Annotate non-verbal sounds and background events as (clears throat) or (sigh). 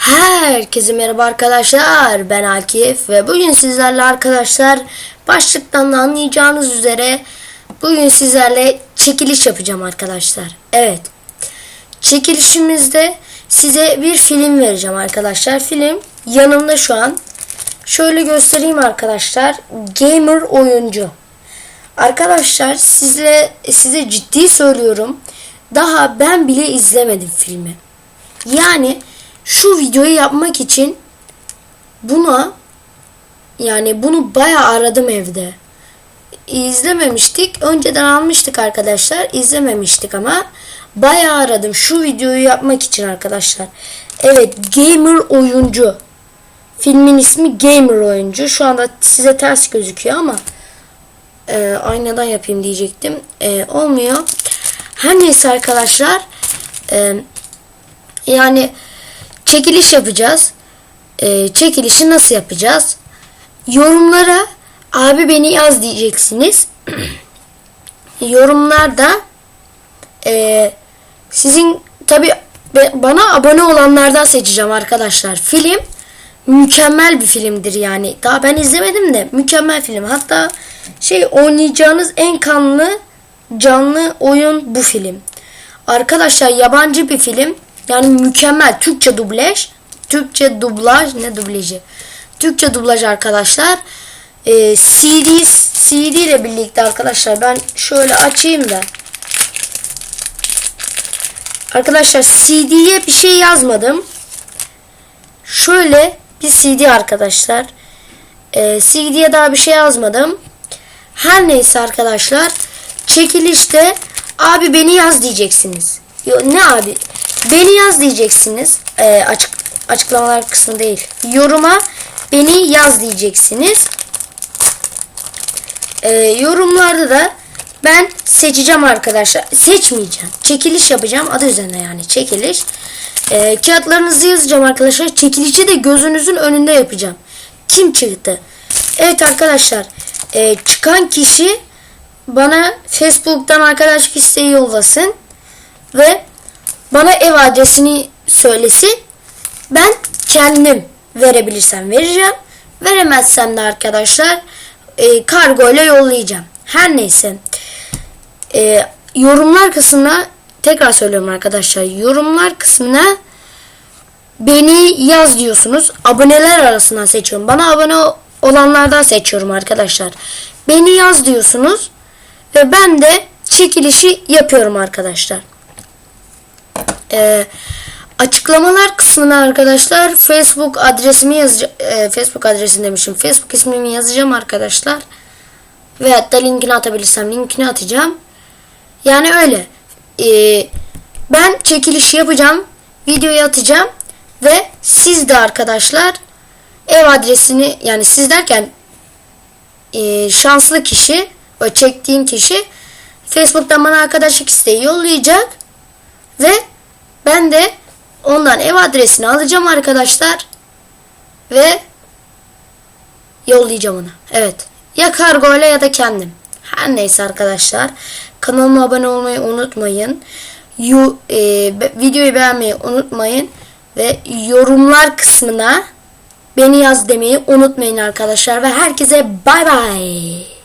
Herkese merhaba arkadaşlar. Ben Akif ve bugün sizlerle arkadaşlar başlıktan da anlayacağınız üzere bugün sizlerle çekiliş yapacağım arkadaşlar. Evet. Çekilişimizde size bir film vereceğim arkadaşlar. Film yanımda şu an. Şöyle göstereyim arkadaşlar. Gamer oyuncu. Arkadaşlar sizle size ciddi söylüyorum. Daha ben bile izlemedim filmi. Yani şu videoyu yapmak için buna yani bunu bayağı aradım evde. İzlememiştik. Önceden almıştık arkadaşlar. İzlememiştik ama bayağı aradım şu videoyu yapmak için arkadaşlar. Evet, gamer oyuncu. Filmin ismi Gamer oyuncu. Şu anda size ters gözüküyor ama e, aynadan yapayım diyecektim. E, olmuyor. Her neyse arkadaşlar. E, yani çekiliş yapacağız. E, çekilişi nasıl yapacağız? Yorumlara abi beni yaz diyeceksiniz. (clears throat) Yorumlarda e, sizin tabi bana abone olanlardan seçeceğim arkadaşlar. Film mükemmel bir filmdir yani. Daha ben izlemedim de mükemmel film. Hatta şey oynayacağınız en kanlı canlı oyun bu film. Arkadaşlar yabancı bir film. Yani mükemmel Türkçe dublaj. Türkçe dublaj ne dublajı? Türkçe dublaj arkadaşlar. Ee, CD CD ile birlikte arkadaşlar ben şöyle açayım da. Arkadaşlar CD'ye bir şey yazmadım. Şöyle bir CD arkadaşlar. Ee, CD'ye daha bir şey yazmadım. Her neyse arkadaşlar. Çekilişte abi beni yaz diyeceksiniz. Yo, ne abi? Beni yaz diyeceksiniz. Ee, açık açıklamalar kısmı değil. Yoruma beni yaz diyeceksiniz. Ee, yorumlarda da ben seçeceğim arkadaşlar. Seçmeyeceğim. Çekiliş yapacağım. Adı üzerine yani çekiliş. Ee, kağıtlarınızı yazacağım arkadaşlar. Çekilişi de gözünüzün önünde yapacağım. Kim çıktı? Evet arkadaşlar. E, çıkan kişi bana Facebook'tan arkadaşlık isteği yollasın. Ve bana ev adresini söylesin. Ben kendim verebilirsem vereceğim. Veremezsem de arkadaşlar e, kargo ile yollayacağım. Her neyse. E, yorumlar kısmına tekrar söylüyorum arkadaşlar. Yorumlar kısmına beni yaz diyorsunuz. Aboneler arasından seçiyorum. Bana abone olanlardan seçiyorum arkadaşlar. Beni yaz diyorsunuz. Ve ben de çekilişi yapıyorum arkadaşlar. Ee, açıklamalar kısmına arkadaşlar Facebook adresimi yazacağım. E, Facebook adresini demişim. Facebook ismimi yazacağım arkadaşlar. Ve hatta linkini atabilirsem linkini atacağım. Yani öyle. Ee, ben çekiliş yapacağım. Videoyu atacağım. Ve siz de arkadaşlar ev adresini yani siz derken e, şanslı kişi o çektiğim kişi Facebook'tan bana arkadaşlık isteği yollayacak ve ben de ondan ev adresini alacağım arkadaşlar ve yollayacağım ona. Evet. Ya kargo ile ya da kendim. Her neyse arkadaşlar. Kanalıma abone olmayı unutmayın. You, e, videoyu beğenmeyi unutmayın. Ve yorumlar kısmına beni yaz demeyi unutmayın arkadaşlar. Ve herkese bay bay.